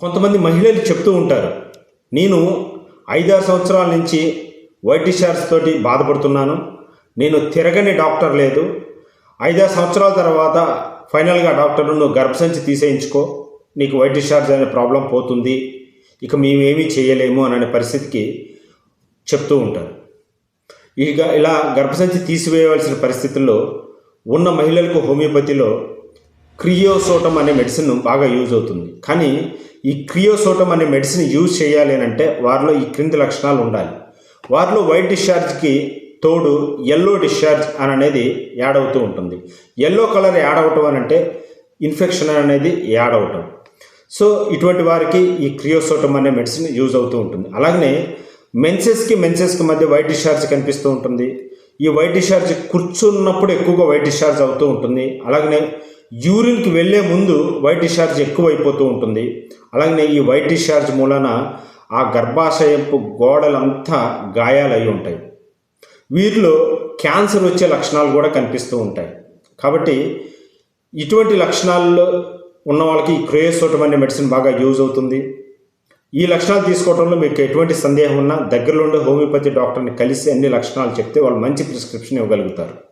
కొంతమంది మహిళలు చెప్తూ ఉంటారు నేను ఐదారు సంవత్సరాల నుంచి వైట్ డిశ్చార్జ్ తోటి బాధపడుతున్నాను. నేను తిరగని డాక్టర్ లేదు. ఐదారు సంవత్సరాల తర్వాత ఫైనల్గా డాక్టర్ నువ్వు గర్భసంచి తీసేయించుకో. నీకు వైట్ డిశ్చార్జ్ అనే ప్రాబ్లం పోతుంది. ఇక మేమేమీ చేయలేము అనే పరిస్థితికి చెప్తూ ఉంటారు. ఇక ఇలా గర్భసంచి తీసివేయవలసిన పరిస్థితుల్లో ఉన్న మహిళలకు హోమియోపతిలో క్రియోసోటం అనే మెడిసిన్ బాగా యూజ్ అవుతుంది. కానీ ఈ క్రియోసోటం అనే మెడిసిన్ యూజ్ చేయాలి అని అంటే వారిలో ఈ క్రింది లక్షణాలు ఉండాలి. వారిలో వైట్ డిశ్చార్జ్కి తోడు ఎల్లో డిశ్చార్జ్ అని అనేది యాడ్ అవుతూ ఉంటుంది. ఎల్లో కలర్ యాడ్ అవటం అని అంటే ఇన్ఫెక్షన్ అనేది యాడ్ అవటం. సో ఇటువంటి వారికి ఈ క్రియోసోటం అనే మెడిసిన్ యూజ్ అవుతూ ఉంటుంది. అలాగనే మెన్సెస్కి మెన్సెస్కి మధ్య వైట్ డిశ్చార్జ్ కనిపిస్తూ ఉంటుంది. ఈ వైట్ డిశ్చార్జ్ కూర్చున్నప్పుడు ఎక్కువగా వైట్ డిశ్చార్జ్ అవుతూ ఉంటుంది. అలాగనే యూరిన్కి వెళ్ళే ముందు వైట్ డిశ్చార్జ్ ఎక్కువ అయిపోతూ ఉంటుంది. అలాగే ఈ వైట్ డిశ్చార్జ్ మూలన ఆ గర్భాశయపు గోడలంతా గాయాలయ్యి ఉంటాయి. వీరిలో క్యాన్సర్ వచ్చే లక్షణాలు కూడా కనిపిస్తూ ఉంటాయి. కాబట్టి ఇటువంటి లక్షణాల్లో ఉన్న వాళ్ళకి క్రేయోసోటం అనే మెడిసిన్ బాగా యూజ్ అవుతుంది. ఈ లక్షణాలు తీసుకోవడంలో మీకు ఎటువంటి సందేహం ఉన్నా దగ్గరలో ఉండే హోమియోపతి డాక్టర్ని కలిసి అన్ని లక్షణాలు చెప్తే వాళ్ళు మంచి ప్రిస్క్రిప్షన్ ఇవ్వగలుగుతారు.